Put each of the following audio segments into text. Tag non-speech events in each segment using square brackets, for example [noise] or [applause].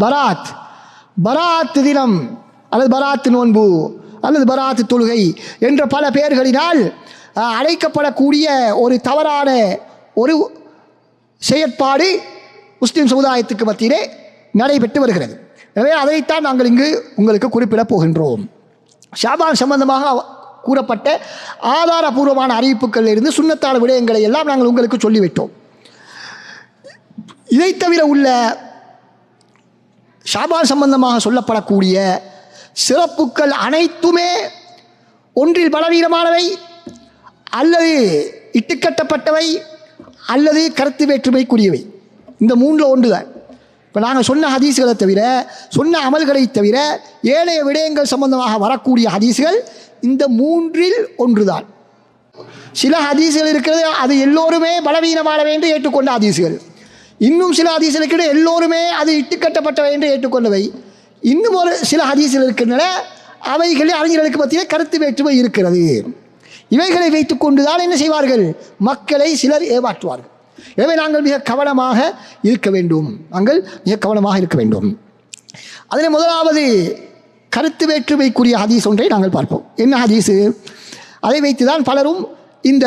பராத். பராத் தினம் அல்லது பராத் நோன்பு அல்லது பராத் தொழுகை என்ற பல பெயர்களினால் அழைக்கப்படக்கூடிய ஒரு தவறான ஒரு செயற்பாடு முஸ்லீம் சமுதாயத்துக்கு மத்தியிலே நடைபெற்று வருகிறது. எனவே அதைத்தான் நாங்கள் இங்கு உங்களுக்கு குறிப்பிடப் போகின்றோம். ஷாபான் சம்பந்தமாக கூறப்பட்ட ஆதாரபூர்வமான அறிவிப்புகளில் இருந்து சுண்ணத்தான விடயங்களை எல்லாம் நாங்கள் உங்களுக்கு சொல்லிவிட்டோம். இதை தவிர உள்ள ஷாபான் சம்பந்தமாக சொல்லப்படக்கூடிய சிறப்புக்கள் அனைத்துமே ஒன்றில் பலவீனமானவை அல்லது இட்டுக்கட்டப்பட்டவை அல்லது கருத்து வேற்றுமைக்குரியவை. இந்த மூன்றில் ஒன்று தான் இப்போ நாங்கள் சொன்ன ஹதீஸ்களை தவிர சொன்ன அமல்களை தவிர ஏனைய விடயங்கள் சம்பந்தமாக வரக்கூடிய ஹதீஸ்கள் இந்த மூன்றில் ஒன்றுதான். சில ஹதீஸ்கள் இருக்கிறது அது எல்லோருமே பலவீனமானவை என்று ஏற்றுக்கொண்ட ஹதீஸ்கள். இன்னும் சில ஹதீஸ்கள் இருக்கிற எல்லோருமே அது இட்டுக்கட்டப்பட்டவை என்று ஏற்றுக்கொண்டவை. இன்னும் ஒரு சில ஹதீஸ்கள் இருக்கின்றன அவைகளில் அறிஞர்களுக்கு மத்தியில் கருத்து வேற்றுமை இருக்கிறது. இவைகளை வைத்துக்கொண்டு தான் என்ன செய்வார்கள்? மக்களை சிலர் ஏமாற்றுவார்கள். எனவே நாங்கள் மிக கவனமாக இருக்க வேண்டும். நாங்கள் மிக கவனமாக இருக்க வேண்டும். அதில் முதலாவது கருத்து வேற்றுமைக்குரிய ஹதீஸ் ஒன்றை நாங்கள் பார்ப்போம். என்ன ஹதீஸு? அதை வைத்து தான் பலரும் இந்த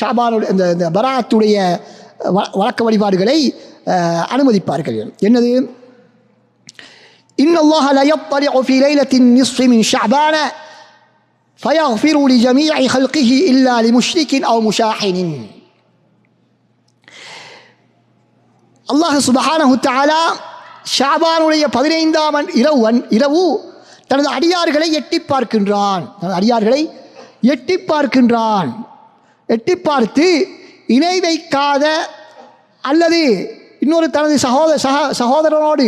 ஷாபானுடைய இந்த இந்த பராத்துடைய வழக்க வழிபாடுகளை அஹ், அனுமதிப்பார்கள் என்னது إن الله لا يطلع في ليلة النصف من شعبان فيغفر لجميع خلقه إلا لمشرك أو مشاحن அல்லாஹ் சுபஹானஹு தஆலா ஷாபானுடைய பதினைந்தாம் ஆண்டு இரவு அன்- இரவு தனது அடியார்களை எட்டி பார்க்கின்றான் தனது அடியார்களை எட்டி பார்க்கின்றான் எட்டி பார்த்து இணை வைக்காத அல்லது இன்னொரு தனது சகோதர சக சகோதரனோடு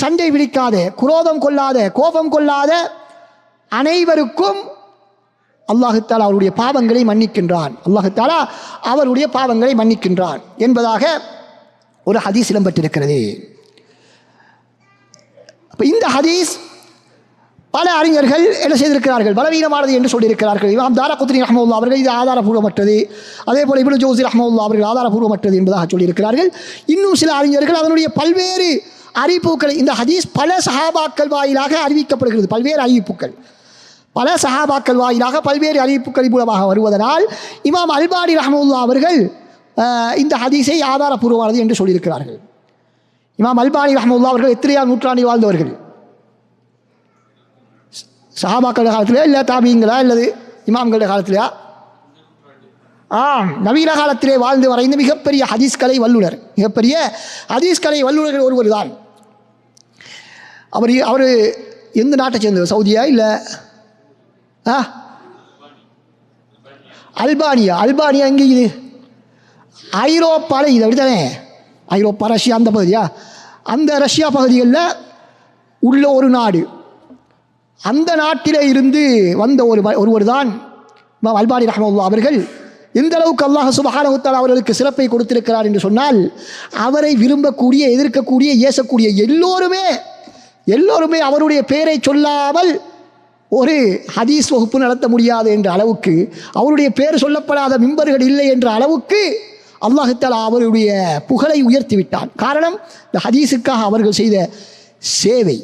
சண்டை பிடிக்காத குரோதம் கொள்ளாத கோபம் கொள்ளாத அனைவருக்கும் அல்லாஹாலா அவருடைய பாவங்களை மன்னிக்கின்றான். அல்லாஹாலா அவருடைய பாவங்களை மன்னிக்கின்றான் என்பதாக ஒரு ஹதீஸ் இடம்பெற்றிருக்கிறது. அப்போ இந்த ஹதீஸ் பல அறிஞர்கள் என்ன செய்திருக்கிறார்கள்? பலவீனமானது என்று சொல்லியிருக்கிறார்கள். இமாம் தாரா குத்ரி ரஹமுல்லா அவர்கள் இது ஆதாரபூர்வமற்றது. அதே போல் இபின் ஜோசி ரஹமுல்லா அவர்கள் ஆதாரபூர்வமற்றது என்பதாக சொல்லியிருக்கிறார்கள். இன்னும் சில அறிஞர்கள் அதனுடைய பல்வேறு அறிவிப்புகளை இந்த ஹதீஸ் பல சஹாபாக்கள் வாயிலாக அறிவிக்கப்படுகிறது. பல்வேறு அறிவிப்புகள். பல சஹாபாக்கள் வாயிலாக பல்வேறு அறிவிப்புகள் மூலமாக வருவதனால் இமாம் அல்பாடி ரஹமுல்லா அவர்கள் இந்த ஹதீஸை ஆதாரபூர்வமானது என்று சொல்லியிருக்கிறார்கள். இமாம் அல்பானி ரஹமுல்லா அவர்கள் எத்திரையா நூற்றாண்டில் வாழ்ந்தவர்கள்? சஹாபாக்கள் காலத்திலே இல்லை தாபியங்களா இல்லது இமாம்களுடைய காலத்திலையா? ஆம் நவீன காலத்திலே வாழ்ந்து வரைந்த மிகப்பெரிய ஹதீஸ் கலை வல்லுனர். மிகப்பெரிய ஹதீஸ் கலை வல்லுநர்கள் ஒருவர் தான். அவர் அவர் எந்த நாட்டை சேர்ந்தவர்? சவுதியா இல்லை? ஆ? அல்பானியா. அல்பானியா எங்கே இது? ஐரோப்பாவில் இது அப்படித்தானே? ஐரோப்பா ரஷ்யா அந்த பகுதியா? அந்த ரஷ்யா பகுதிகளில் உள்ள ஒரு நாடு. அந்த நாட்டிலே இருந்து வந்த ஒரு ஒருவர் தான் அல்பானி ரஹமுல்லா அவர்கள் எந்த அளவுக்கு அல்லாஹ் சுபஹானஹு அவர்களுக்கு சிறப்பை கொடுத்திருக்கிறார் என்று சொன்னால் அவரை விரும்பக்கூடிய எதிர்க்கக்கூடிய ஏசக்கூடிய எல்லோருமே எல்லோருமே அவருடைய பெயரை சொல்லாமல் ஒரு ஹதீஸ் வகுப்பு நடத்த முடியாது என்ற அளவுக்கு அவருடைய பெயர் சொல்லப்படாத மிம்பர்கள் இல்லை என்ற அளவுக்கு அல்லாஹு அவருடைய புகழை உயர்த்தி விட்டான். காரணம் இந்த ஹதீஸுக்காக அவர்கள் செய்த சேவை.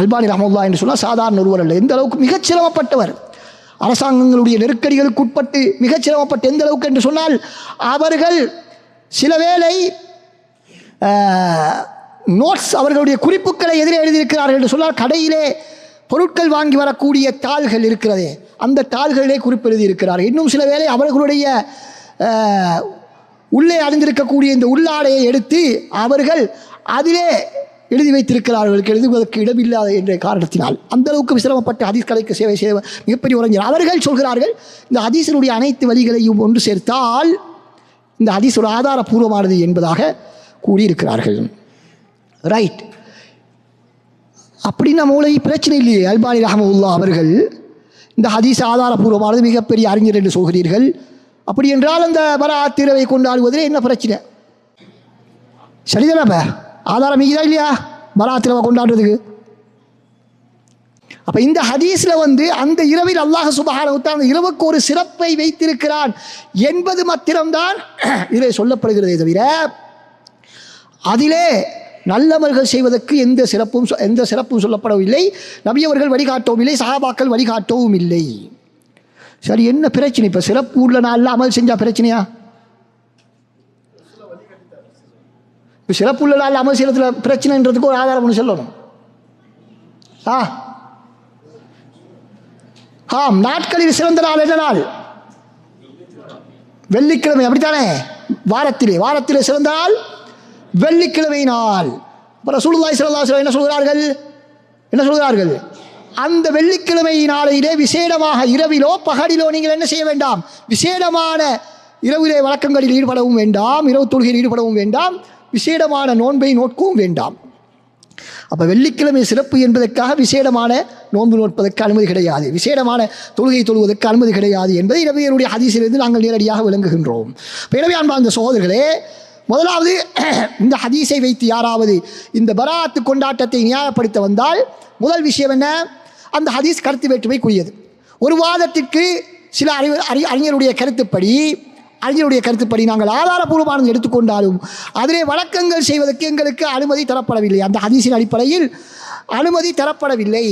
அல்பானி ரஹமுல்லா என்று சொன்னால் சாதாரண ஒருவர் அல்ல. எந்த அளவுக்கு மிகச் சிரமப்பட்டவர்? அரசாங்கங்களுடைய நெருக்கடிகளுக்கு உட்பட்டு மிகச் சிரமப்பட்டு எந்த அளவுக்கு என்று சொன்னால் அவர்கள் சில வேளை நோட்ஸ் அவர்களுடைய குறிப்புகளை எதிரே எழுதியிருக்கிறார்கள் என்று சொன்னால் கடையிலே பொருட்கள் வாங்கி வரக்கூடிய தாள்கள் இருக்கிறதே அந்த தாள்களிலே குறிப்பு எழுதியிருக்கிறார்கள். இன்னும் சில வேளை அவர்களுடைய உள்ளே அணிந்திருக்கக்கூடிய இந்த உள்ளாடையை எடுத்து அவர்கள் அதிலே எழுதி வைத்திருக்கிறார்கள் எழுதுவதற்கு இடமில்லாத என்ற காரணத்தினால். அந்த அளவுக்கு சிரமப்பட்டு ஹதீஸ் கலைக்கு சேவை செய்த மிகப்பெரிய உறைஞர் அவர்கள் சொல்கிறார்கள் இந்த ஹதீஸினுடைய அனைத்து வழிகளையும் ஒன்று சேர்த்தால் இந்த ஹதீஸ் ஒரு ஆதாரபூர்வமானது என்பதாக கூறியிருக்கிறார்கள். ரைட் அப்படின்னா மூளை பிரச்சனை இல்லையே அல்பானி ரஹமுல்லா அவர்கள். இந்த ஹதீஸ் ஆதாரபூர்வமானது மிகப்பெரிய அறிஞர் என்று சொல்கிறீர்கள். அப்படி என்றால் அந்த பராத்திரவை கொண்டாடுவதில் என்ன பிரச்சனை? சரிதானே ஆதாரம் மிகுதா இல்லையா? பராத்திரவை கொண்டாடுறதுக்கு. அப்ப இந்த ஹதீஸ்ல வந்து அந்த இரவில் அல்லாஹ் சுபஹானஹு அந்த இரவுக்கு ஒரு சிறப்பை வைத்திருக்கிறான் என்பது மாத்திரம்தான் [clears throat] இதில் சொல்லப்படுகிறதே தவிர அதிலே நல்லவர்கள் செய்வதற்கு எந்த சிறப்பும் எந்த சிறப்பும் சொல்லப்படவில்லை நபியவர்கள் வழிகாட்டவும் இல்லை சஹாபாக்கள் வழிகாட்டவும் இல்லை. சரி என்ன பிரச்சனை? இப்போ சிறப்பு உள்ள நாளில் அமல் செஞ்சால் பிரச்சனையா? இப்போ சிறப்பு உள்ள நாளில் அமல் பிரச்சனைன்றதுக்கு ஒரு ஆதாரம் ஒன்று சொல்லணும். ஆ. ஆம் நாட்களில் சிறந்த நாள் என்ன நாள்? வெள்ளிக்கிழமை அப்படித்தானே? வாரத்திலே வாரத்திலே சிறந்த நாள் வெள்ளிக்கிழமை நாள். அப்புறம் சுழுதாய் சிறந்தா என்ன சொல்கிறார்கள்? என்ன சொல்கிறார்கள்? அந்த வெள்ளிக்கிழமை நாளையிலே விசேடமாக இரவிலோ பகலிலோ நீங்கள் என்ன செய்ய வேண்டாம்? விசேடமான இரவிலே வழக்கங்களில் ஈடுபடவும் வேண்டாம் இரவு தொழுகையில் ஈடுபடவும் வேண்டாம். விசேடமான நோன்பை நோக்கவும் வேண்டாம். அப்போ வெள்ளிக்கிழமை சிறப்பு என்பதற்காக விசேடமான நோன்பு நோட்பதற்கு அனுமதி கிடையாது. விசேடமான தொழுகை தொழுவதற்கு அனுமதி கிடையாது என்பதை நபியருடைய ஹதீஸிலிருந்து நாங்கள் நேரடியாக விளங்குகின்றோம். இப்ப எனவே அன்பார்ந்த சகோதரர்களே முதலாவது [clears throat] இந்த ஹதீஸை வைத்து யாராவது இந்த பராத்து கொண்டாட்டத்தை நியாயப்படுத்த வந்தால் முதல் விஷயம் என்ன? அந்த ஹதீஸ் கருத்து வேற்றுமைக்குரியது. ஒரு வாதத்திற்கு சில அறிவு அறி அறிஞருடைய கருத்துப்படி அறிஞருடைய கருத்துப்படி நாங்கள் ஆதாரபூர்வமானது எடுத்துக்கொண்டாலும் அதிலே வழக்கங்கள் செய்வதற்கு எங்களுக்கு அனுமதி தரப்படவில்லை. அந்த ஹதீஸின் அடிப்படையில் அனுமதி தரப்படவில்லை.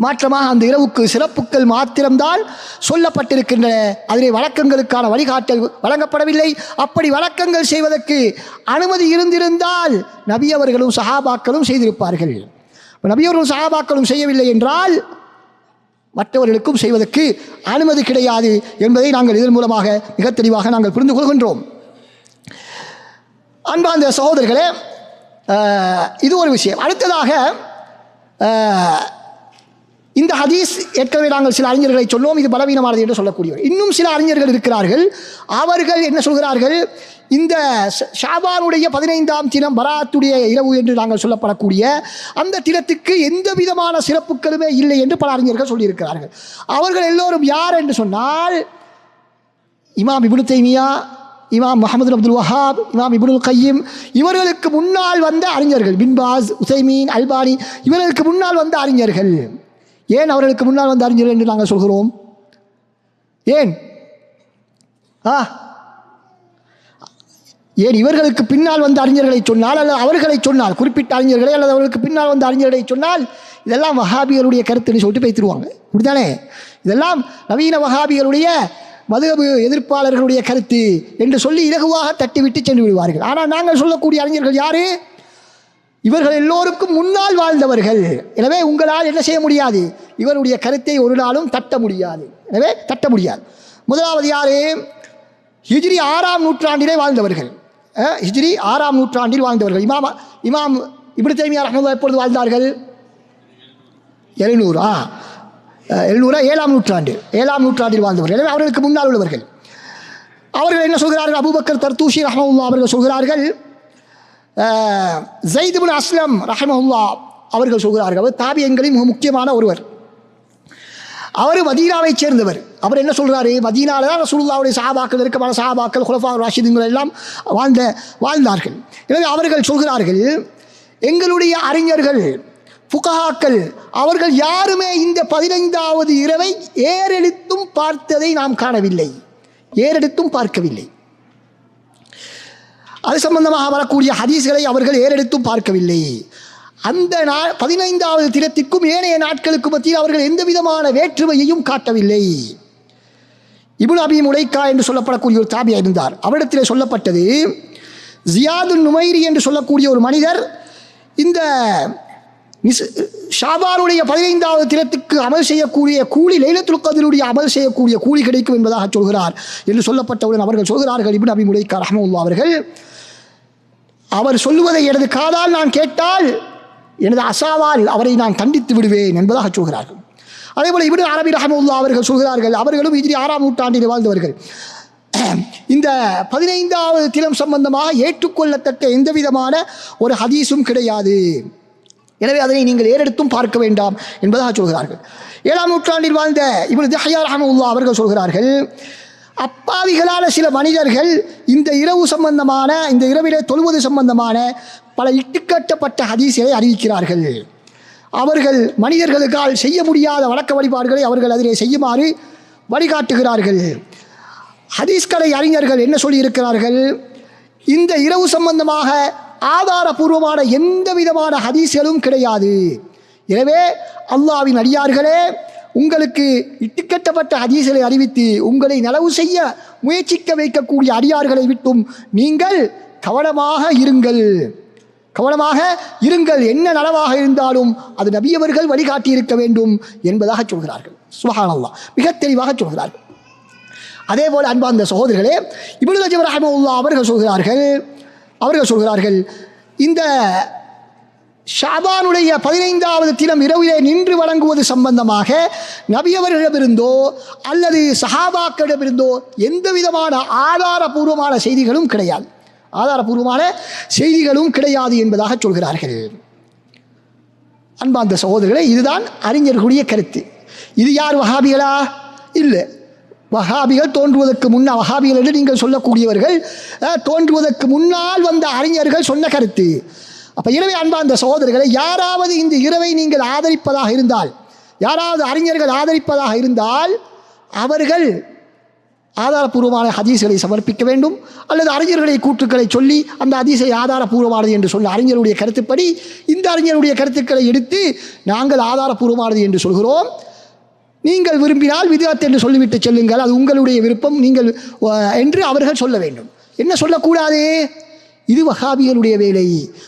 மாற்றமாக அந்த இரவுக்கு சிறப்புகள் மாத்திரம்தான் சொல்லப்பட்டிருக்கின்றன. அதிலே வழக்கங்களுக்கான வழிகாட்டல் வழங்கப்படவில்லை. அப்படி வழக்கங்கள் செய்வதற்கு அனுமதி இருந்திருந்தால் நபியவர்களும் சகாபாக்களும் சஹாபாக்களும் செய்திருப்பார்கள். நபியவர்களும் சஹாபாக்களும் செய்யவில்லை என்றால் மற்றவர்களுக்கும் செய்வதற்கு அனுமதி கிடையாது என்பதை நாங்கள் இதன் மூலமாக மிக தெளிவாக நாங்கள் புரிந்து கொள்கின்றோம். அன்பார்ந்த சகோதரர்களே இது ஒரு விஷயம். அடுத்ததாக இந்த ஹதீஸ் ஏற்கனவே நாங்கள் சில அறிஞர்களை சொல்லுவோம். இது பலவீனமானது என்று சொல்லக்கூடியவர். இன்னும் சில அறிஞர்கள் இருக்கிறார்கள். அவர்கள் என்ன சொல்கிறார்கள்? இந்த ஷ- ஷாபானுடைய பதினைந்தாம் தினம் பராத்துடைய இரவு என்று நாங்கள் சொல்லப்படக்கூடிய அந்த தினத்துக்கு எந்த விதமான சிறப்புகளுமே இல்லை என்று பல அறிஞர்கள் சொல்லியிருக்கிறார்கள். அவர்கள் எல்லோரும் யார் என்று சொன்னால் இமாம் இபுனு தைமியா இமாம் முகமது அப்துல் வஹாப் இமாம் இபுனுல் கையீம் இவர்களுக்கு முன்னால் வந்த அறிஞர்கள் பின்பாஸ் உசைமீன் அல்பானி இவர்களுக்கு முன்னால் வந்த அறிஞர்கள். ஏன் அவர்களுக்கு முன்னால் வந்து அறிஞர்கள் என்று நாங்கள் சொல்கிறோம்? ஏன்? ஆ. ஏன் இவர்களுக்கு பின்னால் வந்து அறிஞர்களை சொன்னால் அல்லது அவர்களை சொன்னால் குறிப்பிட்ட அறிஞர்களை அல்லது அவர்களுக்கு பின்னால் வந்து அறிஞர்களை சொன்னால் இதெல்லாம் வஹாபிகளுடைய கருத்துன்னு சொல்லிட்டு பேசிடுவாங்க. இப்படிதானே இதெல்லாம் நவீன வஹாபிகளுடைய மதுகபு எதிர்ப்பாளர்களுடைய கருத்து என்று சொல்லி இலகுவாக தட்டிவிட்டு சென்று விடுவார்கள். ஆனால் நாங்கள் சொல்லக்கூடிய அறிஞர்கள் யாரு? இவர்கள் எல்லோருக்கும் முன்னால் வாழ்ந்தவர்கள். எனவே உங்களால் என்ன செய்ய முடியாது? இவருடைய கருத்தை ஒரு நாளும் தட்ட முடியாது. எனவே தட்ட முடியாது. முதலாவது யாரு? ஹிஜ்ரி ஆறாம் நூற்றாண்டிலே வாழ்ந்தவர்கள். ஹிஜ்ரி ஆறாம் நூற்றாண்டில் வாழ்ந்தவர்கள். இமாம் இமாம் இப்படி தைமியா ரஹ்மத்துல்லாஹி எப்பொழுது வாழ்ந்தார்கள்? எழுநூறா? எழுநூறா? ஏழாம் நூற்றாண்டு. ஏழாம் நூற்றாண்டில் வாழ்ந்தவர்கள். எனவே அவர்களுக்கு முன்னால் உள்ளவர்கள். அவர்கள் என்ன சொல்கிறார்கள்? அபுபக்கர் தர்தூஷி ரஹ்மவுல்லா அவர்கள் சொல்கிறார்கள் ஜெய்துபின் அஸ்லம் ரஹமவுல்லா அவர்கள் சொல்கிறார்கள். அவர் தாபியங்களின் மிக முக்கியமான ஒருவர். அவர் மதீனாவைச் சேர்ந்தவர். அவர் என்ன சொல்கிறாரு மதீனாவில் தான் ரசூல்லாவுடைய சாபாக்கள் இருக்கமான சாபாக்கள் குலஃபா ராஷிதுங்கள் எல்லாம் வாழ்ந்த வாழ்ந்தார்கள். எனவே அவர்கள் சொல்கிறார்கள் எங்களுடைய அறிஞர்கள் புகஹாக்கள் அவர்கள் யாருமே இந்த பதினைந்தாவது இரவை ஏறெடுத்தும் பார்த்ததை நாம் காணவில்லை. ஏறெடுத்தும் பார்க்கவில்லை. அது சம்பந்தமாக வரக்கூடிய ஹதீஸ்களை அவர்கள் ஏறெடுத்தும் பார்க்கவில்லை. அந்த நா பதினைந்தாவது தினத்திற்கும் ஏனைய நாட்களுக்கு மத்தியில் அவர்கள் எந்த விதமான வேற்றுமையையும் காட்டவில்லை. இபுன் அபி முடைக்கா என்று சொல்லப்படக்கூடிய ஒரு தாபியா இருந்தார். அவரிடத்திலே சொல்லப்பட்டது ஜியாது நுமைரி என்று சொல்லக்கூடிய ஒரு மனிதர் இந்த ஷாபாருடைய ஷாபானுடைய பதினைந்தாவது தினத்துக்கு அமல் செய்யக்கூடிய கூலி லைலத்துல் கதிருடைய அமல் செய்யக்கூடிய கூலி கிடைக்கும் என்பதாக சொல்கிறார் என்று சொல்லப்பட்டவுடன் அவர்கள் சொல்கிறார்கள் இபின் அபி முடைக்கா ரஹமுல்லா அவர்கள். அவர் சொல்லுவதை எனது காதால் நான் கேட்டால் எனது அசாவால் அவரை நான் தண்டித்து விடுவேன் என்பதாக சொல்கிறார்கள். அதேபோல் இவரு அரபி ரஹமுல்லா அவர்கள் சொல்கிறார்கள் அவர்களும் இதிரி ஆறாம் நூற்றாண்டில் வாழ்ந்தவர்கள். இந்த பதினைந்தாவது தினம் சம்பந்தமாக ஏற்றுக்கொள்ளத்தக்க எந்த விதமான ஒரு ஹதீஸும் கிடையாது. எனவே அதனை நீங்கள் ஏறெடுத்தும் பார்க்க வேண்டாம் என்பதாக சொல்கிறார்கள். ஏழாம் நூற்றாண்டில் வாழ்ந்த இவன் தஹயா ரஹமுல்லா அவர்கள் சொல்கிறார்கள் அப்பாவிகளான சில மனிதர்கள் இந்த இரவு சம்பந்தமான இந்த இரவிலே தொழுவது சம்பந்தமான பல இட்டுக்கட்டப்பட்ட ஹதீஸை அறிவிக்கிறார்கள். அவர்கள் மனிதர்களுக்கால் செய்ய முடியாத வழக்க வழிபாடுகளை அவர்கள் அதிலே செய்யுமாறு வழிகாட்டுகிறார்கள். ஹதீஸ்கலை அறிஞர்கள் என்ன சொல்லியிருக்கிறார்கள்? இந்த இரவு சம்பந்தமாக ஆதாரபூர்வமான எந்த விதமான ஹதீஸ்களும் கிடையாது. எனவே அல்லாவின் அடியார்களே உங்களுக்கு இட்டுக்கட்டப்பட்ட ஹதீஸ்களை அறிவித்து உங்களை நலவு செய்ய முயற்சிக்க வைக்கக்கூடிய அடியார்களை விட்டும் நீங்கள் கவனமாக இருங்கள். கவனமாக இருங்கள். என்ன நலவாக இருந்தாலும் அது நபியவர்கள் வழிகாட்டி இருக்க வேண்டும் என்பதாக சொல்கிறார்கள். சுபஹானல்லா மிக தெளிவாக சொல்கிறார்கள். அதே போல் அன்பார்ந்த சகோதரர்களே இப்னு ரஜப் ரஹமுல்லா அவர்கள் சொல்கிறார்கள் அவர்கள் சொல்கிறார்கள் இந்த ஷாபானுடைய பதினைந்தாவது தினம் இரவிலே நின்று வழங்குவது சம்பந்தமாக நபியவர்களிடமிருந்தோ அல்லது சஹாபாக்களிடமிருந்தோ எந்த விதமான ஆதாரபூர்வமான செய்திகளும் கிடையாது. ஆதாரபூர்வமான செய்திகளும் கிடையாது என்பதாக சொல்கிறார்கள். அன்பாந்த சகோதரர்களே இதுதான் அறிஞர்களுடைய கருத்து. இது யார் வஹாபிகளா? இல்லை. வஹாபிகள் தோன்றுவதற்கு முன்னால் வஹாபிகள் என்று நீங்கள் சொல்லக்கூடியவர்கள் தோன்றுவதற்கு முன்னால் வந்த அறிஞர்கள் சொன்ன கருத்து. அப்போ இரவை அன்பார்ந்த சகோதரர்களை யாராவது இந்த இரவை நீங்கள் ஆதரிப்பதாக இருந்தால் யாராவது அறிஞர்கள் ஆதரிப்பதாக இருந்தால் அவர்கள் ஆதாரபூர்வமான ஹதீஸ்களை சமர்ப்பிக்க வேண்டும் அல்லது அறிஞர்களை கூற்றுக்களை சொல்லி அந்த ஹதீஸை ஆதாரபூர்வமானது என்று சொல்ல அறிஞருடைய கருத்துப்படி இந்த அறிஞருடைய கருத்துக்களை எடுத்து நாங்கள் ஆதாரபூர்வமானது என்று சொல்கிறோம். நீங்கள் விரும்பினால் விதியாத் என்று சொல்லிவிட்டு செல்லுங்கள். அது உங்களுடைய விருப்பம். நீங்கள் என்று அவர்கள் சொல்ல வேண்டும். என்ன சொல்லக்கூடாது? இது வஹாபிகளுடைய வேலை.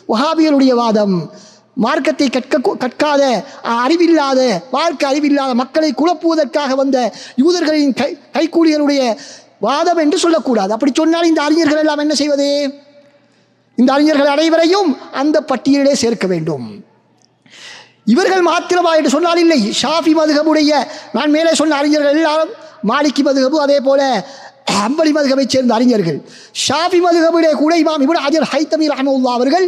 வஹாபிகளுடைய வாதம். மார்க்கத்தை கற்க கற்காத அறிவில்லாத மார்க்க அறிவில்லாத மக்களை குழப்புவதற்காக வந்த யூதர்களின் கை கைக்கூலிகளுடைய வாதம் என்று சொல்லக்கூடாது. அப்படி சொன்னால் இந்த அறிஞர்கள் எல்லாம் என்ன செய்வது? இந்த அறிஞர்கள் அனைவரையும் அந்த பட்டியலிலே சேர்க்க வேண்டும். இவர்கள் மாத்திரமா என்று சொன்னால் இல்லை. ஷாஃபி மதுகபுடைய நான் மேலே சொன்ன அறிஞர்கள் எல்லாரும் மாலிக்கி மதுகபு அதே போல அம்பலி மதுகபைச் சேர்ந்த அறிஞர்கள். ஷாஃபி மதுகபுடைய கூட இமாம் இவன் அஜர் ஹைத்தமி ரஹமுல்லா அவர்கள்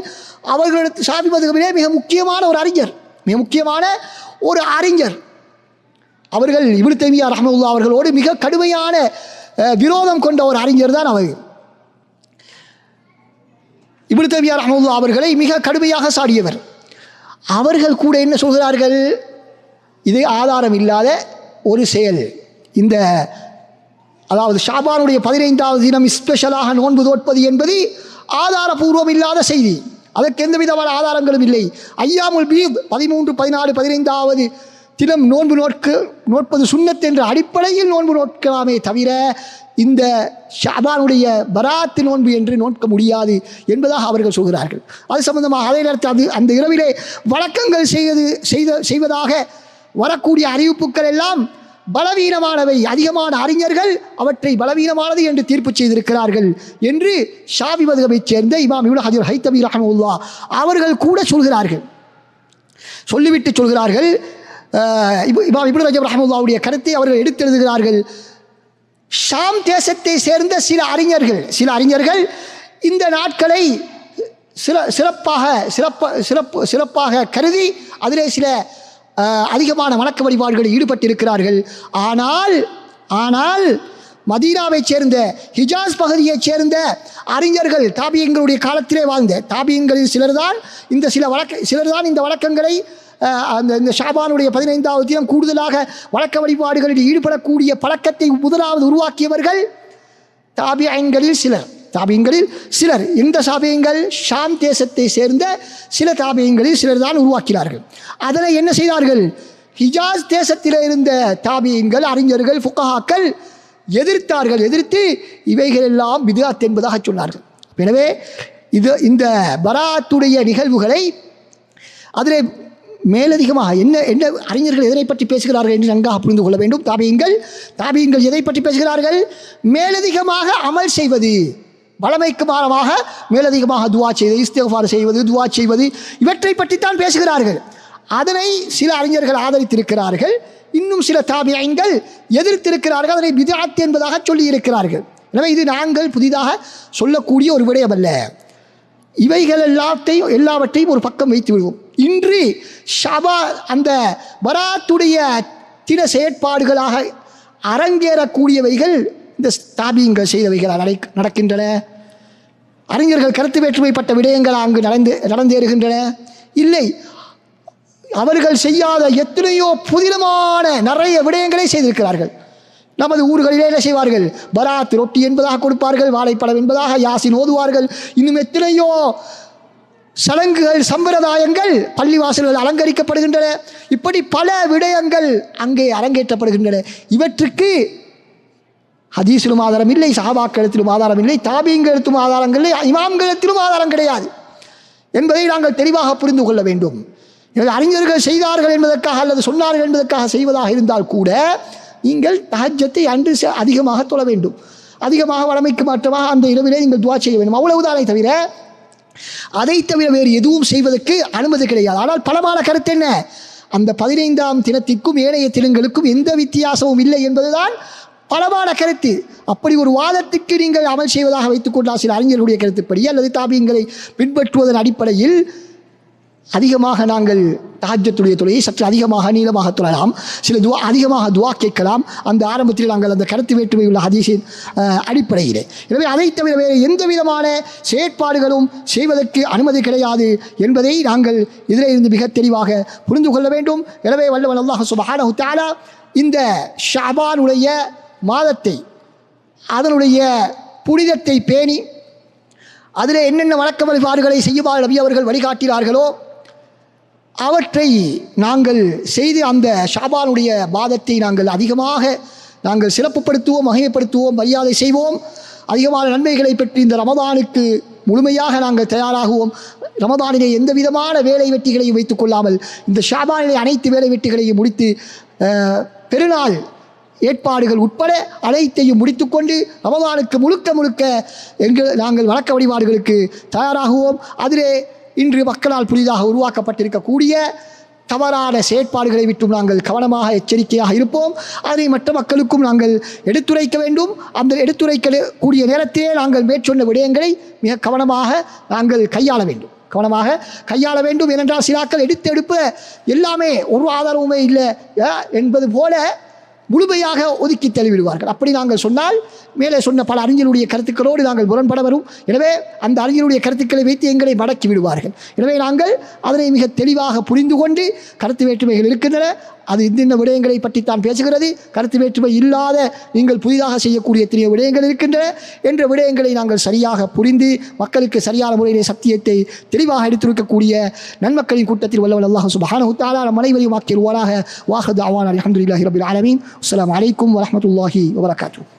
அவர்களுக்கு ஷாஃபி மதுகபிலே மிக முக்கியமான ஒரு அறிஞர் மிக முக்கியமான ஒரு அறிஞர். அவர்கள் இப்னு தைமியா ரஹமுல்லா அவர்களோடு மிக கடுமையான விரோதம் கொண்ட ஒரு அறிஞர் தான் அவர். இப்னு தைமியா ரஹமுல்லா அவர்களை மிக கடுமையாக சாடியவர். அவர்கள் கூட என்ன சொல்கிறார்கள்? இது ஆதாரம் இல்லாத ஒரு செயல். இந்த அதாவது ஷாபானுடைய பதினைந்தாவது தினம் ஸ்பெஷலாக நோன்பு தோற்பது என்பது ஆதாரபூர்வம் இல்லாத செய்தி. அதற்கு எந்த விதமான ஆதாரங்களும் இல்லை. ஐயாமுல் பீத் பதிமூன்று பதினாலு பதினைந்தாவது தினம் நோன்பு நோட்க நோட்பது சுண்ணத் என்ற அடிப்படையில் நோன்பு நோட்கலாமே தவிர இந்த ஷாபானுடைய பராத்து நோன்பு என்று நோட்க முடியாது என்பதாக அவர்கள் சொல்கிறார்கள். அது சம்பந்தமாக அதே நேரத்தில் அது அந்த இரவிலே வழக்கங்கள் செய்வது செய்த செய்வதாக வரக்கூடிய அறிவிப்புகள் எல்லாம் பலவீனமானவை அதிகமான அறிஞர்கள் அவற்றை பலவீனமானது என்று தீர்ப்பு செய்திருக்கிறார்கள் என்று ஷாவி மதுகபைச் சேர்ந்த இமாம் இவ்வளோ ஹஜர் ஹைத்தமி ரஹமுல்லா அவர்கள் கூட சொல்கிறார்கள். சொல்லிவிட்டு சொல்கிறார்கள். இமாம் இப்னு ரஜப் ரஹமுல்லாவுடைய கருத்தை அவர்கள் எடுத்தெழுதுகிறார்கள் ஷாம் தேசத்தை சேர்ந்த சில அறிஞர்கள் சில அறிஞர்கள் இந்த நாட்களை சில சிறப்பாக சிறப்ப சிறப்பு சிறப்பாக கருதி அதிலே சில அதிகமான வணக்க வழிபாடுகளில் ஈடுபட்டிருக்கிறார்கள். ஆனால் ஆனால் மதீனாவைச் சேர்ந்த ஹிஜாஸ் பகுதியைச் சேர்ந்த அறிஞர்கள் தாபியங்களுடைய காலத்திலே வாழ்ந்த தாபியங்களில் சிலர்தான் இந்த சில வழக்க சிலர்தான் இந்த வழக்கங்களை அந்த இந்த ஷாபானுடைய பதினைந்தாவது தினம் கூடுதலாக வழக்க வழிபாடுகளில் ஈடுபடக்கூடிய பழக்கத்தை முதலாவது உருவாக்கியவர்கள் தாபியங்களில் சிலர். தாபியங்களில் சிலர். இந்த சாபியங்கள் ஷாம் தேசத்தை சேர்ந்த சில தாபியங்களில் சிலர் தான் உருவாக்கினார்கள். அதில் என்ன செய்தார்கள்? ஹிஜாஸ் தேசத்தில் இருந்த தாபியங்கள் அறிஞர்கள் ஃபுகஹாக்கள் எதிர்த்தார்கள். எதிர்த்து இவைகள் எல்லாம் விதாத் என்பதாக சொன்னார்கள். எனவே இது இந்த பராத்துடைய நிகழ்வுகளை அதில் மேலதிகமாக என்ன என்ன அறிஞர்கள் எதனை பற்றி பேசுகிறார்கள் என்று நன்காக புரிந்து கொள்ள வேண்டும். தாபியங்கள் தாபியங்கள் எதை பற்றி பேசுகிறார்கள்? மேலதிகமாக அமல் செய்வது. வளமைக்கு மாறமாக மேலதிகமாக துவா செய்வது இஸ்தேஃபார் செய்வது துவா செய்வது இவற்றை பற்றித்தான் பேசுகிறார்கள். அதனை சில அறிஞர்கள் ஆதரித்திருக்கிறார்கள். இன்னும் சில தாபியங்கள் எதிர்த்திருக்கிறார்கள். அதனை விதாத் என்பதாக சொல்லியிருக்கிறார்கள். எனவே இது நாங்கள் புதிதாக சொல்லக்கூடிய ஒரு விடயம் அல்ல. இவைகள் எல்லாத்தையும் எல்லாவற்றையும் ஒரு பக்கம் வைத்து விடுவோம். இன்று ஷபா அந்த வராத்துடைய தின செயற்பாடுகளாக அரங்கேறக்கூடியவைகள் இந்த தாபியங்கள் செய்தவைகள் நடை நடக்கின்றன. அறிஞர்கள் கருத்து வேற்றுமைப்பட்ட விடயங்கள் அங்கு நடந்து நடந்தேறுகின்றன. இல்லை அவர்கள் செய்யாத எத்தனையோ புதினமான நிறைய விடயங்களை செய்திருக்கிறார்கள். நமது ஊர்களிலே என்ன செய்வார்கள்? பராத் ரொட்டி என்பதாக கொடுப்பார்கள் வாழைப்பழம் என்பதாக யாசின் ஓதுவார்கள். இன்னும் எத்தனையோ சடங்குகள் சம்பிரதாயங்கள் பள்ளிவாசல்கள் அலங்கரிக்கப்படுகின்றன. இப்படி பல விடயங்கள் அங்கே அரங்கேற்றப்படுகின்றன. இவற்றுக்கு ஹதீஸிலும் ஆதாரம் இல்லை சஹாபாக்களத்திலும் ஆதாரம் இல்லை தாபீங்களுக்கும் ஆதாரங்கள் இல்லை இமாம்களத்திலும் ஆதாரம் கிடையாது என்பதை நாங்கள் தெளிவாக புரிந்து கொள்ள வேண்டும். எனவே அறிஞர்கள் செய்தார்கள் என்பதற்காக அல்லது சொன்னார்கள் என்பதற்காக செய்வதாக இருந்தால் கூட நீங்கள் தகஜத்தை அன்று அதிகமாக தொழ வேண்டும். அதிகமாக வளமைக்கு மாற்றமாக அந்த இரவிலே நீங்கள் துவா செய்ய வேண்டும். அவ்வளவுதானே தவிர அதை தவிர வேறு எதுவும் செய்வதற்கு அனுமதி கிடையாது. ஆனால் பலமான கருத்து என்ன? அந்த பதினைந்தாம் தினத்திற்கும் ஏனைய தினங்களுக்கும் எந்த வித்தியாசமும் இல்லை என்பதுதான் பலமான கருத்து. அப்படி ஒரு வாதத்துக்கு நீங்கள் அமல் செய்வதாக வைத்துக் கொண்டால் சில அறிஞர்களுடைய கருத்துப்படி அல்லது தாபியங்களை பின்பற்றுவதன் அடிப்படையில் அதிகமாக நாங்கள் தாஜத்துடைய தொழிலை சற்று அதிகமாக நீளமாக தொழலாம். சில துவா அதிகமாக துவா கேட்கலாம். அந்த ஆரம்பத்தில் நாங்கள் அந்த கருத்து வேற்றுமை உள்ள ஹதீஸின் அடிப்படையிலே. எனவே அதை தவிர வேறு எந்த விதமான செயற்பாடுகளும் செய்வதற்கு அனுமதி கிடையாது என்பதை நாங்கள் இதிலே இருந்து மிக தெளிவாக புரிந்து கொள்ள வேண்டும். எனவே வல்லவன் அல்லாஹ் சுபஹானஹு தஆலா இந்த ஷாபானுடைய மாதத்தை அதனுடைய புனிதத்தை பேணி அதில் என்னென்ன வழக்க வழிபாடுகளை செய்யுமாறு நபி அவர்கள் வழிகாட்டினார்களோ அவற்றை நாங்கள் செய்து அந்த ஷாபானுடைய பாதத்தை நாங்கள் அதிகமாக நாங்கள் சிறப்புப்படுத்துவோம் மகிமைப்படுத்துவோம் மரியாதை செய்வோம். அதிகமான நன்மைகளை பெற்று இந்த ரமதானுக்கு முழுமையாக நாங்கள் தயாராகுவோம். ரமதானிலே எந்த விதமான வேலை வெட்டிகளையும் வைத்துக் கொள்ளாமல் இந்த ஷாபானிலே அனைத்து வேலை வெட்டிகளையும் முடித்து பெருநாள் ஏற்பாடுகள் உட்பட அனைத்தையும் முடித்துக்கொண்டு ரமதானுக்கு முழுக்க முழுக்க எங்கள் நாங்கள் வழக்க வழிபாடுகளுக்கு தயாராகுவோம். அதிலே இன்று மக்களால் புதிதாக உருவாக்கப்பட்டிருக்கக்கூடிய தவறான செயற்பாடுகளை விட்டும் நாங்கள் கவனமாக எச்சரிக்கையாக இருப்போம். அதை மற்ற மக்களுக்கும் நாங்கள் எடுத்துரைக்க வேண்டும். அந்த எடுத்துரைக்க கூடிய நேரத்திலே நாங்கள் மேற்சொன்ன விடயங்களை மிக கவனமாக நாங்கள் கையாள வேண்டும். கவனமாக கையாள வேண்டும். ஏனென்றால் சிலாக்கள் எடுத்து எடுப்ப எல்லாமே ஒரு ஆதரவுமே இல்லை என்பது போல முழுமையாக ஒதுக்கி தள்ளிவிடுவார்கள். அப்படி நாங்கள் சொன்னால் மேலே சொன்ன பல அறிஞருடைய கருத்துக்களோடு நாங்கள் முரண்பட வரும். எனவே அந்த அறிஞருடைய கருத்துக்களை வைத்து எங்களை மடக்கி விடுவார்கள். எனவே நாங்கள் அதனை மிக தெளிவாக புரிந்து கொண்டு கருத்து வேற்றுமைகள் இருக்கின்றன. அது இந்த விடயங்களை பற்றி தான் பேசுகிறது? கருத்து வேற்றுமை இல்லாத நீங்கள் புதிதாக செய்யக்கூடிய எத்தனையோ விடயங்கள் இருக்கின்றன என்ற விடயங்களை நாங்கள் சரியாக புரிந்து மக்களுக்கு சரியான முறையிலே சத்தியத்தை தெளிவாக எடுத்திருக்கக்கூடிய நன்மக்களின் கூட்டத்தில் வல்லவன் அல்லாஹ் சுபஹானஹு தஆலா நம் அனைவரையும் ஓராக வாஹது அவான் அல்ஹம்துலில்லாஹி ரபில் ஆலமீன். அஸ்லாம் அலைக்கும் வரமத்துல்லாஹி வபரகாத்துஹு.